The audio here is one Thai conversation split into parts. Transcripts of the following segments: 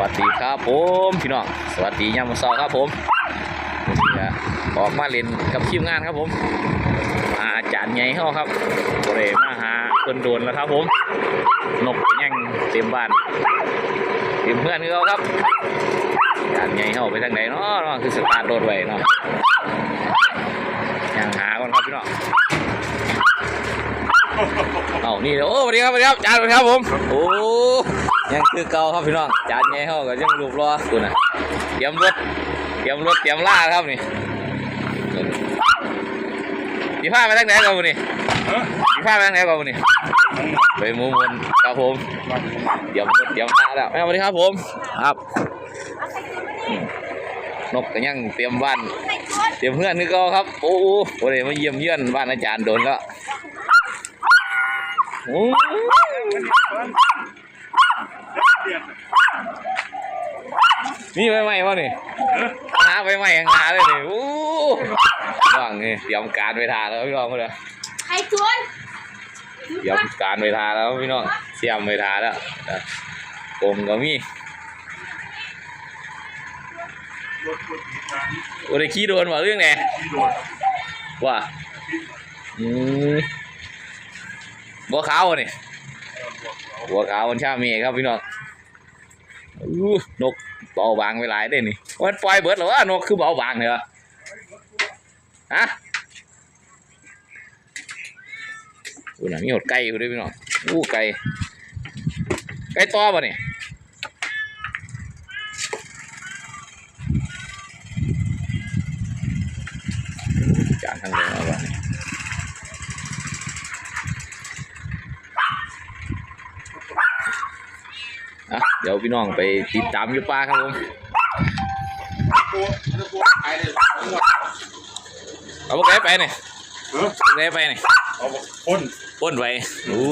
วัสดีครับผมพี่น้องสวัสดียามเช้าครับผมออกมาเล่นกับทีมงานครับผมอาจารย์ใหญ่เฮาครับบ่ได้มาหาเพิ่นโดนแล้วครับผมนกยังเต็มบ้านเต็มเพื่อนเขาครับอาจารย์ใหญ่เฮาไปทางไหนเนาะคือสตาร์ทรถไว้เนาะยังหาก่อนครับพี่น้องเอานี่เด้อโอ้สวัสดีครับสวัสดีครับอาจารย์ครับผมโอ้ ยังคือเก่าครับพี่น้องจานใหญ่เฮาก็ยังรูปรอคุณนะเตรียมรถเตรียมรถเตรียมล่าครับนี่ดีผ้าไปทางไหนกันบุนี่ดีผ้าไปทางไหนกันบุนี่ไปมูมนครับผมเตรียมรถเตรียมล่าแล้วแม่สวัสดีครับผมครับนกก็ยังเตรียมบ้าน เตรียมเพื่อนคือเก่าครับ โอ้โหโอ้ยมาเยี่ยมเยือนบ้านอาจารย์โดนแล้ว นี่ใบไม้วะนี่หาใบไม้ยังหาเลยนี่โอ้ว่างนี่เตรียมการไปทาแล้วพี่น้องเลยใครชวนเตรียมการไปทาแล้วพี่น้องเตรียมไปทาแล้วเออผมก็มีโอ้ได้ขี้โดนว่าเรื่องไหนว่าอืมบัวขาววะนี่บัวขาวมันชาเมฆครับพี่น้องอู้ นกเบาบางไปหลายเด้นี่มันปล่อยเบิดหรอวะนกคือเบาบางเหรอฮะอู้น่ะมีหดไก่อยู่ด้วยพี่น้องอู้ไก่ไก่ต่อป่ะนี่ยานทางเดินเอาป่ะนี่อะเดี๋ยว พี่น้องไปติดตามอยู่ป่าครับผมเอาพวกไก่ไปนี่พวกไก่ไปนี่เอาพ่นป้นไปอู้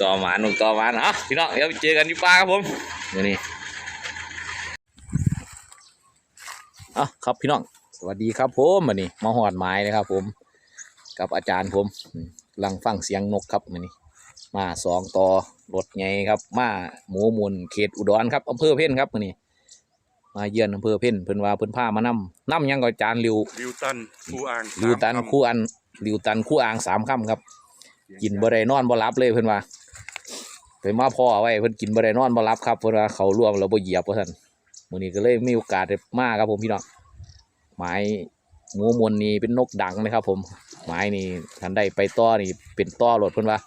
ต่อหมาหนุ่มต่อหมาเนาะพี่น้องเดี๋ยวไปเจอกันที่ป่าครับผมเดี๋ยวนี้อะครับพี่น้องสวัสดีครับผมวันนี้มาหอดไม้นะครับผม กับอาจารย์ผมอืมกำลังฟังเสียงนกครับวันนี้ มาสองต่อรถไงครับ มาหมูมุนเขตอุดรครับอำเภอเพ่นครับวันนี้ มาเยือนอำเภอเพ่นเพิ่นว่าเพิ่นพามานํนํหยังก็อาจารย์ริวลิวตันคูอ่างลิวตันสามคู่อันลิวตันคู่อ่างสามค่ำครับ กินบ่ได้นอนบ่หลับเลยเพิ่นว่าไปมาพ่อไว้เพิ่นกินบ่ได้นอนบ่หลับครับเพิ่นว่าเขาร่วมแล้วบ่เหยียบว่าซั่นมื้อนี้ก็เลยมีโอกาสได้มาครับผมพี่น้องหมายหมูมนนี่เป็นนกดังนะครับผม หมายนี่ทันได้ไปต่อนี่เป็นต่อรถเพิ่นว่า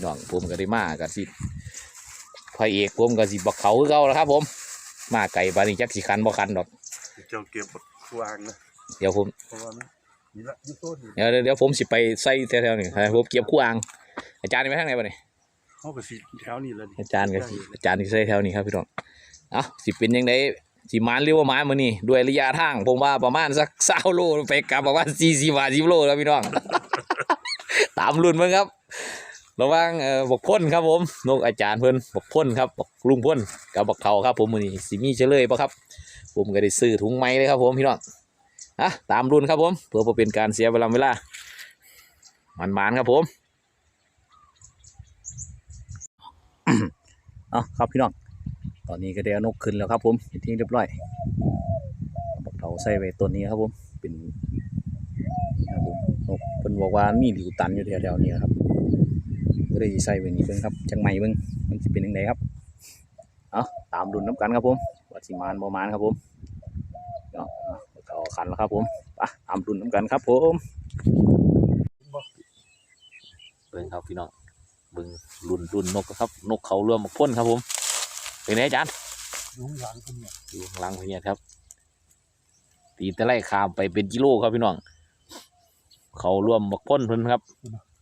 พี่น้องผมก็ได้มาก็สิพระเอกผมก็สิบักเขาคือเก่าแล้วครับ ผม มาไก่บาดนี้จักสิคันบ่คันดอกเจ้าเก็บคูอ่างนะเดี๋ยวผมเพราะว่ามันนี่ละยูโซนเดี๋ยวเดี๋ยวเดี๋ยวผมสิไปใส่แถวๆนี่ให้ผมเก็บคู่อ่างอาจารย์นี่ไปทางไหนบ่นี่เขาก็สิแถวนี้แหละนี่อาจารย์ก็สิอาจารย์ที่ใส่แถวนี้ครับพี่น้องเอ้าสิเป็นยังไงสิมานหรือว่าหมานมื้อนี้ด้วยระยะทางผมว่าประมาณสัก20โลไปกลับประมาณ40 50โลแล้วพี่น้อง ตามรุ่นเบิ่งครับ ระหว่างเอ่อบกพ่นครับผมนกอาจารย์เพิ่นบกพ่นครับบกลุงพ่นกับบักเขาครับผมมือนี้สิมีเฉลยบ่ครับ ผมก็ได้ซื้อถุงไม้เลยครับผมพี่น้องอะตามรุ่นครับผมเพื่อเป็นการเสียเวลาเวลามันมานครับผมเอ๋อครับพี่น้องตอนนี้ก็ได้เอานกขึ้นแล้วครับผมเป็นที่เรียบร้อยบักเถาใส่ไว้ต้นนี้ครับผมเป็นนี่ครับผมนกเพิ่นบอกว่ามีหลิวตันอยู่แถวๆนี้ครับ ก็เลยใส่ไว้นี่เบิ่งครับจังใหม่เบิ่งมันสิเป็นยังไงครับเอาตามรุ่นน้ำกันครับผมว่าสิมานบ่มานครับผมเนาเอาต่อขันแล้วครับผมไปตามรุ่นน้ำกันครับผมเบิ่งครับพี่น้องเบิ่งรุนรุนนกครับ นกเขารวมมาพ่นครับผมเป็นไงอาจารย์ยุงหลังคนเนี่ยอยู่ข้างหลังพเนี่ยครับ ตีตะไลขามไปเป็นกิโลครับพี่น้องเขารวมบักพ่นเพิ่นครับ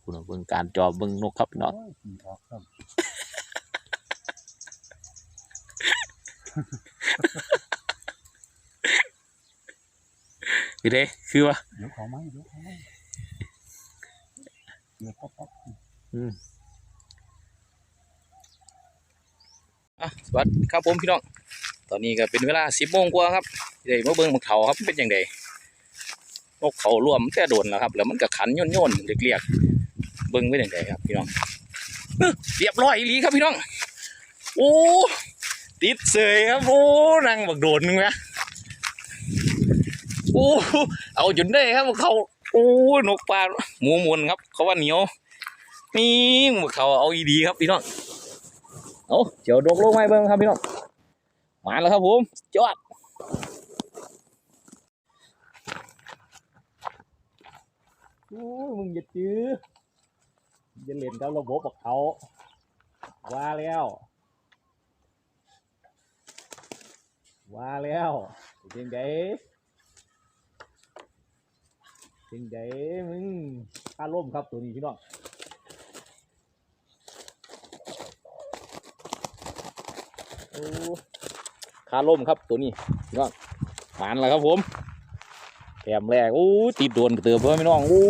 คุณเบิ่งการจอบเบิ่งนกครับพี่น้องขี่อเด้คือว่าเดี๋ยวเขาไหมเดี๋ยวเขาไหมเดี๋ยวป๊อปป๊อปอะสวัสดีครับผมพี่น้อง ตอนนี้ก็เป็นเวลาสิบโมงกว่าครับเดี๋ยวมาเบิ่งบักเขาครับเป็นยังไงนกเขารวมแต่โดนแล้วครับ แล้วมันก็ขันย่นย่นๆเรียกๆ เบิ่งเป็นยังไงครับพี่น้องเรียบร้อยอีหลีครับพี่น้อง โอ้ติดเสยครับโอ้นั่งบักโดดนึงนะโอ้เอาจนได้ครับเขาโอ้นกปลาหมูมุนครับ เขาว่าเหนียวนี่เขาเอาอีดีครับพี่น้องเอาเจียวดกลงไม้เบิ่งครับพี่น้องมาแล้วครับผมจอดโอ้มึงอย่าจื้อ อย่าเล่นกับระบบของเขาว่าแล้ว ว่าแล้วเป็นไงเป็นไงมึงข้าล่มครับตัวนี้พี่น้องข้าล่มครับตัวนี้พี่น้องหมานแล้วครับผมแถมแรกโอ้ติดโดนเติมเพื่อพี่น้องโอ้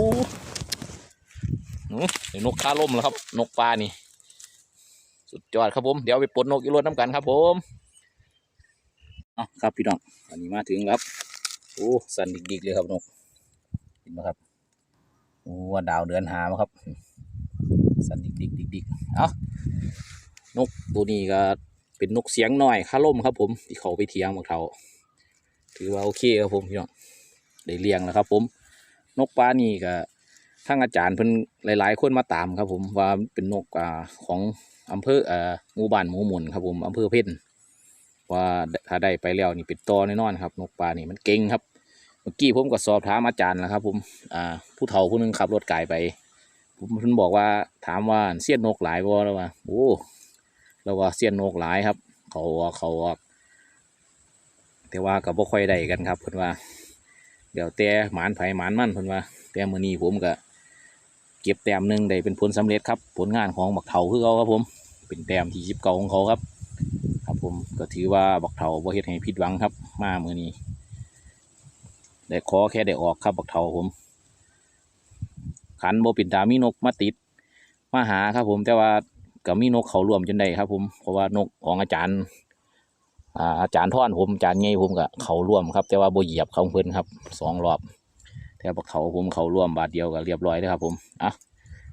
นูไอ้นกข้าล่มแล้วครับ นกปลานี่ สุดยอดครับผม เดี๋ยวไปปลดนกอีรถน้ำกันครับผมเอาครับพี่น้องอันนี้มาถึงแล้วครับโอ้สันดิกๆเลยครับนกเห็นไหมครับโอ้ว่าดาวเดือนหามาครับสันดิกดิกดิกดิกเอานกตัวนี้ก็เป็นนกเสียงหน้อยคาล่มครับ ผมที่เขาไปเทียงของเขาถือว่าโอเคครับผมพี่น้องได้เลี้ยงแล้วครับ ผม นกปลานี่ก็ ทั้งอาจารย์เพิ่นหลาย ๆ คนมาตามครับ ผมว่าเป็นนกอ่าของอำเภออ่าหมู่บ้านหมูหมุนครับผมอำเภอเพ่นว่าถ้าได้ไปแล้วนี่เป็นตอแน่นอนครับ นกปลานี่มันเก่งครับ เมื่อกี้ผมก็สอบถามอาจารย์แล้วครับ ผมอ่าผู้เฒ่าผู้หนึงขับรถไก่ไป ผมเพิ่นบอกว่าถามว่าเสี้ยนนกหลายบ่แล้วว่าโอ้แล้วว่าเสี้ยนนกหลายครับ เขาเขาว่าแต่ว่าก็บ่ค่อยได้กันครับเพิ่นว่า เดี๋ยวแต่หมานไผหมานมันเพิ่นว่า แต่มื้อนี้ผมก็ เก็บแต้มหนึ่งได้เป็นผลสำเร็จครับ ผลงานของบักเฒ่าคือเขาครับผม เป็นแต้มที่ยิบเก่าของเขาครับ ครับผมก็ถือว่าบักเทาบ่เฮ็ดให้ผิดหวังครับ มาเมื้อนี้ได้ขอแค่ได้ออกครับบักเทาผม ขันโบปิดตามีนกมาติดมาหาครับผมแต่ว่าก็มีนกเขาร่วมจนได้ครับ ผมเพราะว่านกของอาจารย์อาจารย์ท่อนผมอาจารย์ไงผมก็เขาร่วมครับ แต่ว่าโบเหยียบเขาเพิ่นครับสองรอบ แต่บักเขาผมเขาร่วมบาทเดียวก็เรียบร้อยแล้วครับผมอะ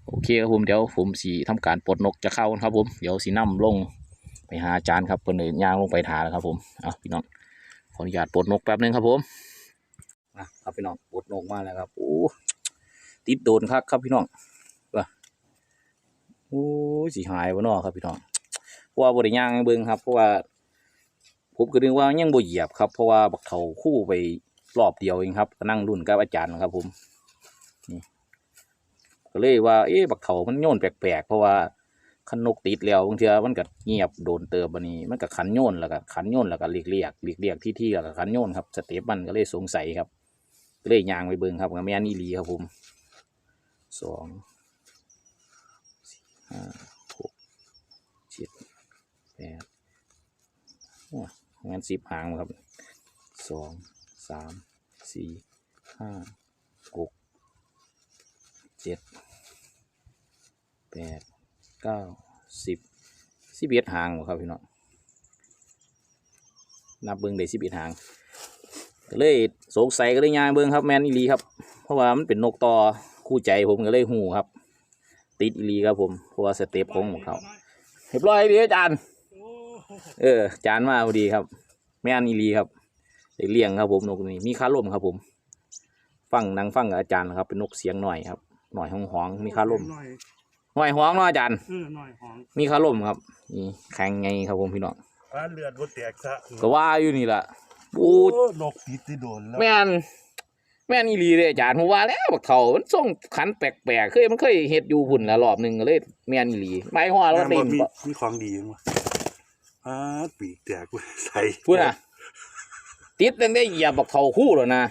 โอเคครับผมเดี๋ยวผมสีทำการปลดนกจะเข้าครับ ผมเดี๋ยวสีน้ำลงไปหาอาจารย์ครับเพิ่นเลยย่างลงไปถาแล้วครับ ผมเอาพี่น้องขออนุญาตปลดนกแป๊บหนึงครับผมอะครับพี่น้องปลดนกมาแล้วครับโอ้ติดโดนครับครับพี่น้องว่าโอ้สิหายวะนาะครับพี่น้องเพราะว่าบริย่างเบิ่งครับเพราะว่าผมก็นึกว่ายังบ่เหยียบครับเพราะว่าบักเขาคู่ไป รอบเดียวเองครับก็นั่งรุ่นกับอาจารย์ครับ ผมนี่ก็เลยว่า เอ๊ะบักเขามันโยนแปลกๆเพราะว่าขันนกติดแล้วบางเทีมันก็เงียบโดนเติบบันนี้มันก็ขันโยนแล้วก็ขันโยนแล้วก็เรียกเรียกเรียกเรียกที่ที่แล้วก็ขันโยนครับสเตปมันก็เลยสงสัยครับก็เลยยางไปเบิ่งครับกับแม่นอีหลีครับผมสองสี่ห้าหกเจ็ดแปดโอ้งั้นสิบหางครับสอง สามสี่ห้าหกเจ็ดแปดเก้าสิบสิบเอ็ดหางครับพี่น้องนับเบิ้งได้สิบเอ็ดหางก็เลยสงสัยก็เลยย่างเบิ้งครับแมนอีลีครับ เพราะว่ามันเป็นนกต่อคู่ใจผมก็เลยหูครับ ติดอีลีครับผมเพราะว่าสเต็ปของของเขาเรียบร้อยดีอาจารย์เอออาจารย์มาพอดีครับ แม่นอีลีครับ ได้เลี้ยงครับผมนกนี้มีค่าล่มครับผม ฟังนางฟังกับอาจารย์ครับเป็นนกเสียงหน่อยครับหน่อยห้องหองๆมีค่าล่มหน่อยหน่อยห้องเนาะอาจารย์เออหน่อยหอมมีคาร่มครับนี่แข็งไงครับผมพี่น้องอ่าเลือดบ่แตกซะก็ว่าอยู่นี่ล่ะปูโอ้นกติดที่โดนแล้วแม่นแม่นอีหลีเลยอาจารย์ผมว่าแล้วบักเฒ่ามันส่งขันแปลกๆเคยมันเคยเฮ็ดอยู่พุ่นละรอบหนึงก็เลยแม่นอีหลีไม้หัวเราแม่นเต็บ่มมีบ่มีของดีมั้ยอ่าปีกแตกเว้ยใส่พูดน่ะ ติดตั้งแต่เหยียบบักเฒ่าคู่แล้วนะ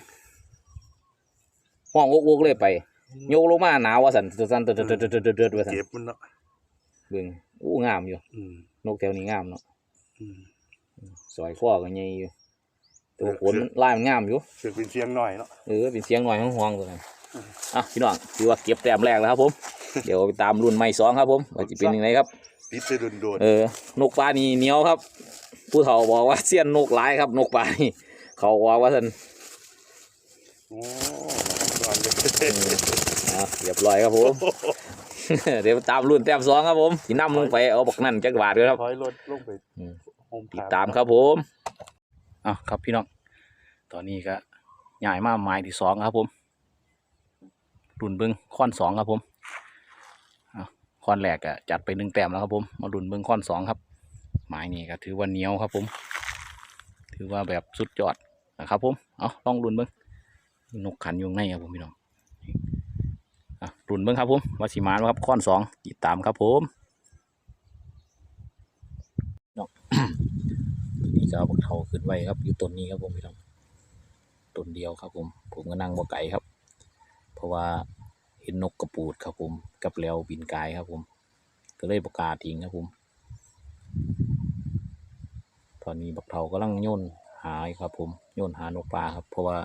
ห้องอกๆเลยไปโยกลงมาหนาวว่าสั่นสั่นเติดๆๆๆๆว่าสั่นเก็บมันเนาะเบิ่งอู้งามอยู่อืมนกแถวนี้งามเนาะอืมสอยข้อก็ใหญ่อยู่แตัวาขนลายมันงามอยู่เสือกเป็นเสียงหน่อยเนาะเออเป็นเสียงหน่อยห้องๆตัวนั้นอะพี่น้องถือว่าเก็บแต้มแรกแล้วครับผมเดี๋ยวไปตามรุ่นใหม่สองครับผมว่าจะเป็นยังไงครับติดที่โดนเออนกปลานี่เหนียวครับ ผู้เฒ่าบอกว่าเสี้ยนนกหลายครับ นกปลานี่ เขาว่าว่าท่านๆโอ้ก่อนเลยอะเรียบร้อยครับผม เดี๋ยวตามรุ่นแต้มสองครับผมสีน้ำลงไปเอาบักนั่นจักรบาทเลยครับถอยรถลงไปอืมหติดตามครับผมอะครับพี่น้อง ตอนนี้ก็ใหญ่มากไม้ที่สองครับผมรุ่นเบิ้งค้อนสองครับผมอะค้อนแรกก็จัดไปหนึ่งแต้มแล้วครับผม มารุ่นเบิ้งค้อนสองครับ ไม้นี่ก็ถือว่าเหนียวครับผม ถือว่าแบบสุดยอด นะครับผม เอาลองรุ่นเบิ้งนกขันอยู่ข้างในครับผมพี่น้องรุ่นเบิ้งครับผมว่าสีมานครับค้อนสองติดตามครับผมเนาะนี่ก็เอาบักเทาขึ้นไว้ครับ อยู่ต้นนี้ครับผมพี่น้องต้นเดียวครับผม ผมก็นั่งบ่ไก่ครับ เพราะว่าเห็นนกกระปูดครับผม กับแลวบินกายครับผม ก็เลยประกาศทิ้งครับผม ตอนนี้บักเทากำลังโยน หายครับผมโยนหานกปลาครับเพราะว่า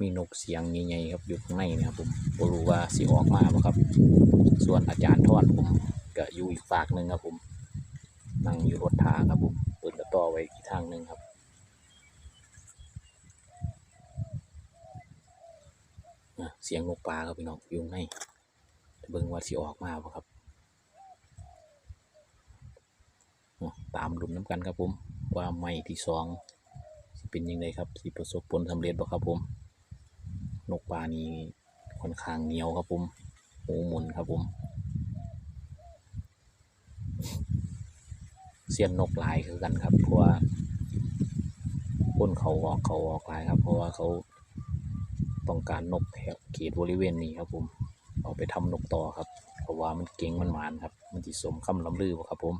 มีนกเสียงใหญ่ๆครับอยู่ข้างในนะครับผมบรู้ว่าสิออกมาบ่ครับ ส่วนอาจารย์ทอดผมก็อยู่อีกฝากหนึ่งครับผมนั่งอยู่รถทาครับผมเปิดกระต่อไว้อีกทางหนึ่งครับเสียงนกปลาครับพี่น้องอยู่ข้างในเบิ่งว่าสิออกมาบ่ครับตามลุ้นน้ำกันครับผมว่าไม่ที่สอง เป็นยังไงครับสิประสบผลสำเร็จบ่ครับผม นกปลานี้ค่อนข้างเหนียวครับผมหูหมุนครับผม เสียนนกหลายคือกันครับ เพราะว่าคนเขาออกเขาออกลายครับ เพราะว่าเขาต้องการนกแถวเขตบริเวณนี้ครับผม เอาไปทำนกต่อครับ เพราะว่ามันเก่งมันหมานครับ มันที่สมคำลำลือครับผม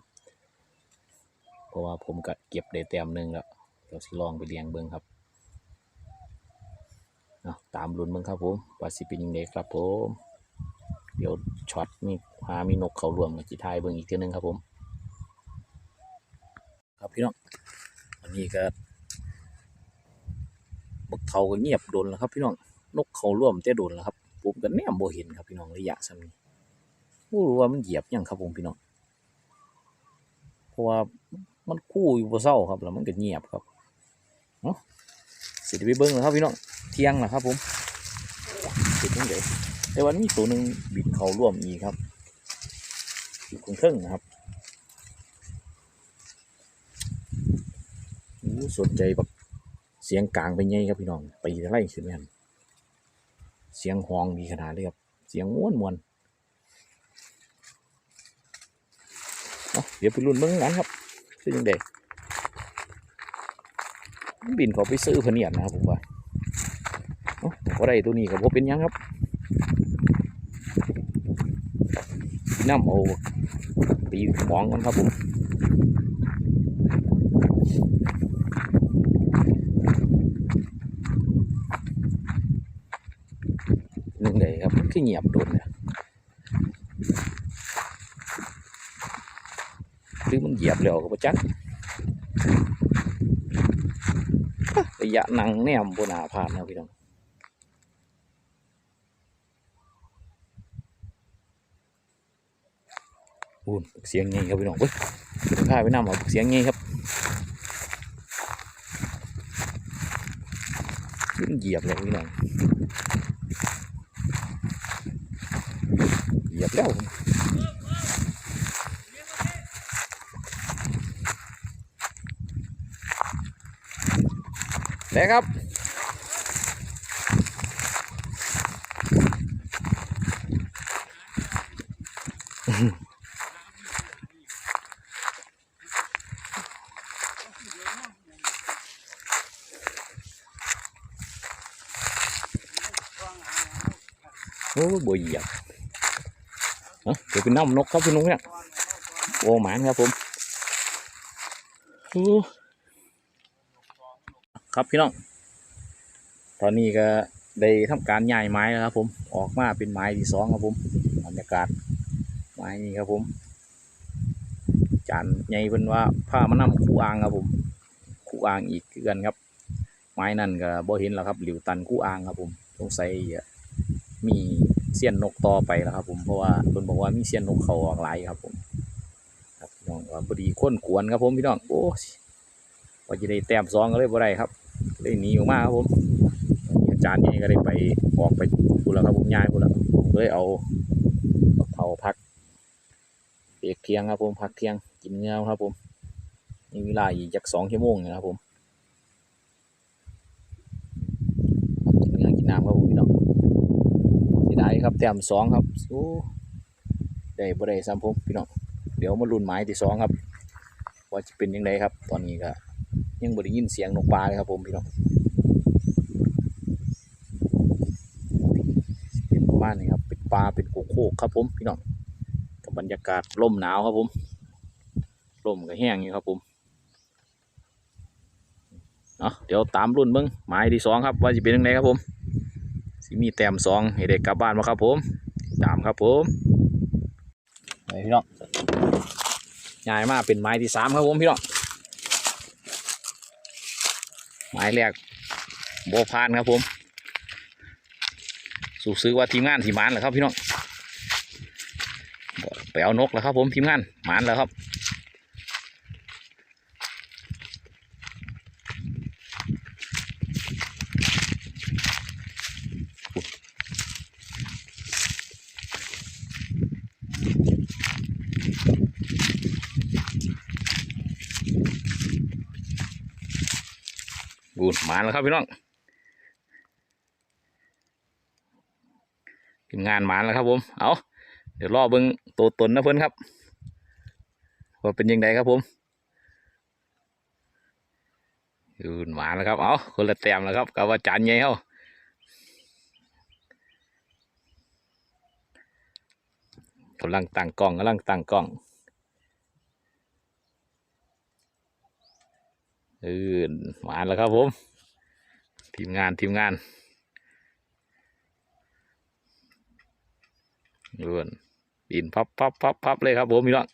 เพราะว่าผมก็เก็บได้แต้มหนึ่งแล้ว ดี๋ยวสิลองไปเลี้ยงเบิ้งครับเอาตามลุ้นเบิ้งครับผมว่าสิเป็นยังไงครับผมเดี๋ยวช็อตนี่หามีนกเขารวมกับจีทายเบิ้งอีกทีหนึงครับผม ครับพี่น้องอันนี้ก็บกเทาก็เงียบโดนแล้วครับพี่น้องนกเขาร่วมแต่โดนแล้วครับผมก็แนมบ่เห็นครับพี่น้องระยะสั้นนี้บ่รู้ว่ามันเหยียบยังครับผมพี่น้องเพราะว่ามันคู่อยู่บ่เศร้าครับแล้วมันก็เงียบครับ สิได้ไปเบิ่งแล้วครับพี่น้องเที่ยงแล้วครับผมสิจังไดแต่วันนี้ตัวหนึ่งบินเขาร่วมอีกครับอยู่ครึ่งนะครับโอ้สนใจแบบเสียงกลางไปไงครับพี่น้อง ไปไล่ขึ้นแม่นเสียงห้องดีขนาดเลยครับ เสียงม้วนมวนเดี๋ยวไปรุ่นเบิ่งกันครับคือยังไง บินเขาไปซื้อเพนเนียดนะครับผมว่าเอาพอได้ตัวนี้กับว่าเป็นยังครับน้ำเอาตีหมองกันครับผมหนึ่งเลยครับมันคือเงียบโดนเนี่ยหรือมันเหยียบแล้วก็บ่จักร ยะนังแนมบนาผ่านนะพี่น้องอูนเสียงไงครับพี่น้องเว้ยข้าไปนำเอาเสียงไงครับมันเหยียบแล้วพี่น้องเหยียบแล้ว แล้วครับ โอ้บ่เหยียบเอ้าเดี๋ยวไปน้ำนกครับพี่นุ้งเนี่ย โอ้หมานครับผมอู้ ครับพี่น้อง ตอนนี้ก็ได้ทำการย้ายไม้แล้วครับ ผมออกมาเป็นไม้ที่สองครับผมบรรยากาศไม้นี่ครับผม จานใหญ่เป็นว่าผ้ามานำคู่อ่างครับผมคู่อ่างอีกคือกันครับ ไม้นั่นก็บ่เห็นแล้วครับหลิวตันคู่อ่างครับผมสงสัยมีเสี้ยนนกต่อไปแล้วครับผมเพราะว่าเพิ่นบอกว่ามีเสี้ยนนกเขาออกหลายครับผมครับพี่น้องว่าพอดีค้นกวนครับผมพี่น้องโอ้ยว่าจะได้แต้มสองก็เลยบ่ได้ครับ เลยหนีออกมาครับผมอาจารย์นี่ก็ได้ไปออกไปพูดแล้วครับผมย้ายพูดแล้วเลยเอาเผาพักเปียกเที่ยงครับผมพักเที่ยงกินเงาครับผมมีเวลาอีกจักสองชั่วโมงนะครับผมกินเนื้อกินน้ำครับผมพี่น้องเสียดายครับแต้มสองครับโอ้ได้บ่ได้ซ้ำผมพี่น้องเดี๋ยวมาลุ้นหมายที่สองครับ ว่าจะเป็นยังไงครับ ตอนนี้ก็ ยังบ่ได้ยินเสียงนกปลาเลยครับผมพี่น้องเป็นประมาณนี้ครับเป็นปลาเป็นโกโคกครับผมพี่น้องกับบรรยากาศลมหนาวครับผมลมก็แห้งอยู่ครับผมเนาะเดี๋ยวตามรุ่นเบิ้งหมายที่สองครับว่าจะเป็นยังไงครับผมสิมีแต้มสองให้เด็กกลับบ้านมาครับผมตามครับผมไปพี่น้องย้ายมากเป็นไม้ที่สามครับผมพี่น้อง ไม้แรกโบพานครับผมสู่ซื้อว่าทีมงานทีมานเหรอครับพี่น้องไปเอานกแล้วครับผมทีมงานหมานแล้วครับ กูดหมานแล้วครับพี่น้องทีมงานหมานแล้วครับผม เอาเดี๋ยวรอเบิ้งตัวตนนะเพื่อนครับว่าเป็นยังไงครับผมกูดหมานแล้วครับ เอาคนละแต้มแล้วครับกับว่าจานใหญ่เฮากำลังตั้งกล้องกำลังตั้งกล้อง เออหมาแล้วครับผม ทีมงานทีมงานเอือนบินพับพับพับพับเลยครับผมพี่น้อง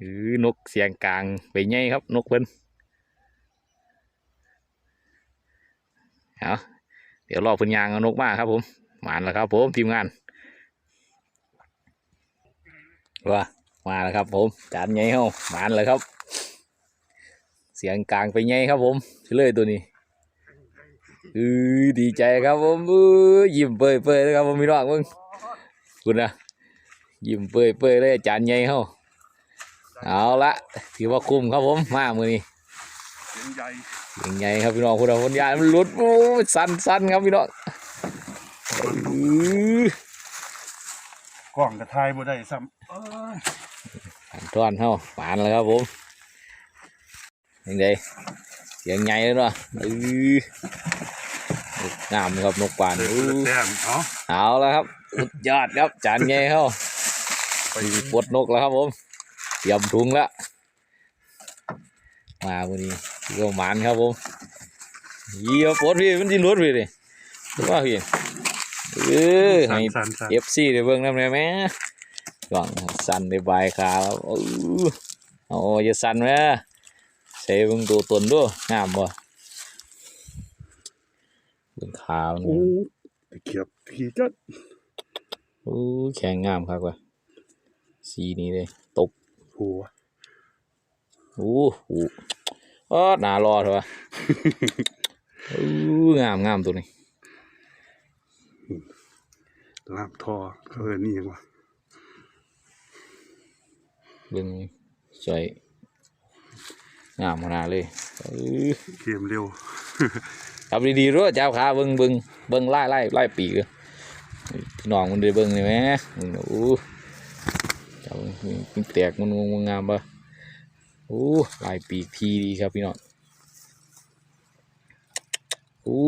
อือนกเสียงกลางไปไงครับ นกเพิ่นเอาเดี๋ยวรอเพิ่นยางนกมาครับผมหมานแล้วครับผมทีมงานว่ามาแล้วครับผมจานไงเฮาหมานแล้วครับ เสียงกลางไปไงครับผมเลยตัวนี้อือดีใจครับผมอือยิ้มเปื่อยเปื่อยเลยครับผมพี่น้องมึงคุณนะยิ้มเปื่อยเปื่อยเลยอาจารย์ใหญ่เฮาเอาละถือว่าคุ้มครับผมมามือนี้เสียงใหญ่เสียงใหญ่ครับพี่น้องคุณเอาคนยายมันหลุดโอ้ยสั่นสั่นครับพี่น้องอือกล้องกระทายบ่ได้ซ้ำเอ้ยอันต้อนเฮาปานแล้วครับผม ยังไงเสียงใหญ่เลยเนาะอืองามครับนกป่านเด็กอื้ละอแต้มเอ้าเอาแล้วครับสุดยอดครับจานไงเขาไปปลดนกแล้วครับผมเตรียมถุงแล้วมาวันนี้เกี่ยวหมานครับผมเยี่ยปลดพี่มันดินรถพี่ดิว่าพี่เออสั่ให้นสั่นสั่นเอฟซีได้เบิ่งน้ำได้ไหมกล่องสั่นได้บายขาครับเออโอ้จะสั่นไหม ใส่เบิ่งตัวตนด้วยงามบ่เบิ่งขาวนี่โอ้ไปเขียบขี่จัดโอ้แข็งงามครับว่ะสีนี้เลยตบหัวโอ้โหเออหนารอเถอะวะโอ้งามงามตัวนี้ลาบทอเขาเอิ้นนี่หยังวะเบิ่งสวย งามขนาดเลยเออเกมเร็วทำดีๆด้วยเจ้าขาเบิ่งเบิ่งเบิ่งไล่ไล่ไล่ปีกเลยพี่น้องมันได้เบิ่งเลยไหมมึงน่ะโอ้เจ้ามันแตกมันงงงามปะโอ้ลายปีกทีดีครับพี่น้องโอ้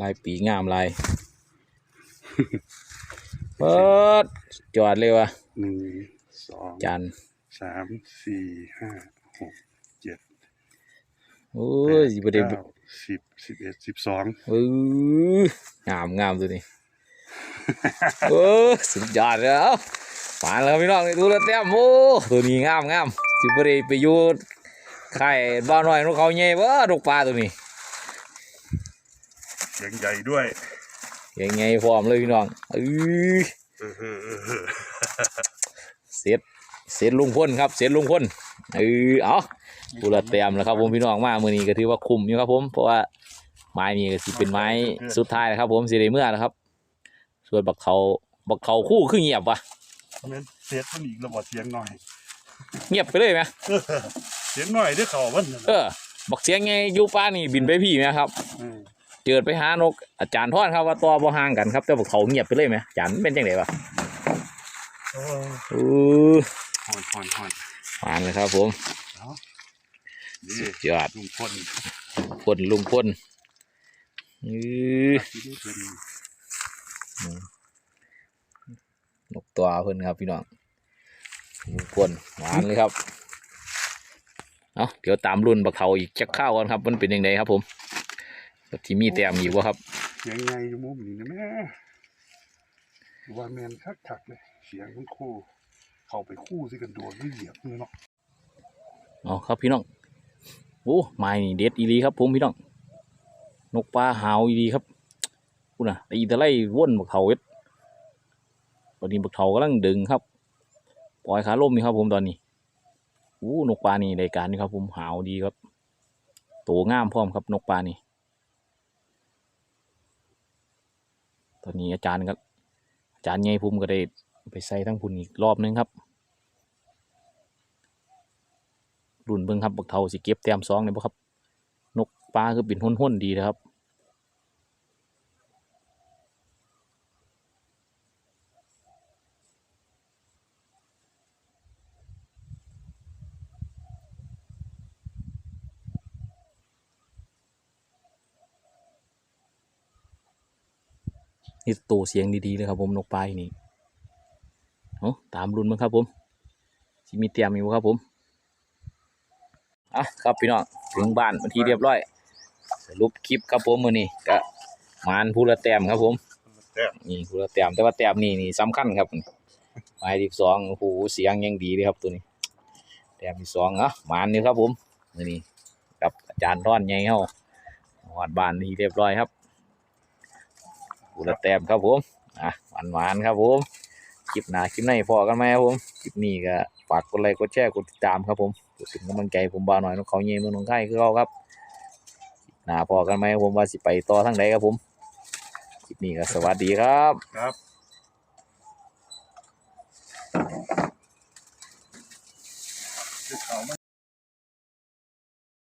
ลายปีกงามลายเปิดจอดเลยวะหนึ่งสองจันสามสี่ห้าหกเจ็ด โอ้แปยบ่ได้เก้าสิบสิบเอ็ดสิบสองเอองามงามตัวนี้โอ้สุดยอดแล้วมาแล้วพี่น้องนี่ดูแลวแต้มโอ้ตัวนี้งามงามสิบ่ได้ไปอยู่ไข่บ้านน้อยนกเขาใหญ่เบ่นกปลาตัวนี้เสียงใหญ่ด้วยยังไงพร้อมเลยพี่น้องเออเออเออเออเออเสร็จเสร็จลุงพ่นครับ เสร็จลุงพ่น เออเอาดูแลวแต้มแล้วครับผมพี่น้องมามื้อนี้ก็ถือว่าคุ้มอยู่ครับผมเพราะว่าไม้นี้ก็สิเป็นไม้สุดท้ายแล้วครับ ผมสิได้เมื่อแล้วครับ ส่วนบักเขาบักเขาคู่คือเงียบวะเน้นเซตมันอีกระบบเสียงหน่อย เงียบไปเลยไหมเสียงหน่อยเด้อเขาวันนั่นเออบักเสียงไงอยู่ป้านี่บินไปพี่ไหมครับเออเจิดไปหานกอาจารย์ทอดครับว่าตัวบ่ห่างกันครับแต่พวกเขาเงียบไปเลยไหมอาจารย์มันเป็นจังไดวะโอ้อือหอนหอนหอน หวานเลยครับผมนี่สุดยอดลุงพลพ่นลุงพ่นนี่นกตัวเพิ่นครับพี่น้องลุงพ่นหวานเลยครับเอาเดี๋ยวตามรุ่นบักเขาอีกจักข้าวกันครับ มันเป็นยังไงครับ ผมที่มีแต้มอีกวะครับยังไงอยู่มุมนี้นะแม่ว่าแมนคักคักๆเลยเสียงมันคู่ เข้าไปคู่สิกันโดนไม่เหยียบเลยเนาะเอาครับพี่น้องโอ้ไม้นี่เด็ดอีหลีครับผมพี่น้องนกปลาหาวอีหลีครับพูดนะแต่อีตะไลว่นบักเถาเอ็ดตอนนี้บักเถากำลังดึงครับ ปล่อยขาล่มนี่ครับผมตอนนี้อู้นกปลานี่รายการนี่ครับ ผมหาวดีครับโตงามพร้อมครับนกปลานี่ตอนนี้อาจารย์ครับอาจารย์ใหญ่ภูมิก็ได้ ไปใส่ทั้งพุ่นอีกรอบนึงครับรุ่นเบิ่งครับบักเทาสิเก็บแต้มสองเนี่ยบ่ครับ นกปลาคือเป็นห้นๆดีนะครับ นี่ตัวเสียงดีๆเลยครับผมนกปลาอี นี่เอาตามรุ่นมั้งครับผมสิมีเตรียมอยู่บ่ครับผมอะครับพี่น้องถึงบ้านวันที่เรียบร้อย สรุปคลิปครับผมมือนี้ก็มานผู้ละแต้มครับผมแต้มนี่ผู้ละแต้มแต่ว่าแต้มนี่นี่สำคัญครับหมายที่สองโอ้โหเสียงยังดีเลยครับตัวนี้แต้มที่สองเนาะมานนี่ครับผมมือนี้กับอาจารย์ท่อนใหญ่เฮาหอดบ้านที่เรียบร้อยครับผู้ละแต้มครับผมอะหวานหวานๆครับผม คลิปหน้าคลิปไหนพอกันไหมครับผมคลิปนี้ก็ฝากกดไลค์กดแชร์กดติดตามครับผมเพื่อเป็นกำลังใจผมบ่าวหน่อยน้องเขาเย่เมืองหนองไข่คือเขาครับหนาพอกันไหมผมว่าสิไปต่อทั้งใดครับผมคลิปนี้ก็สวัสดีครับครับ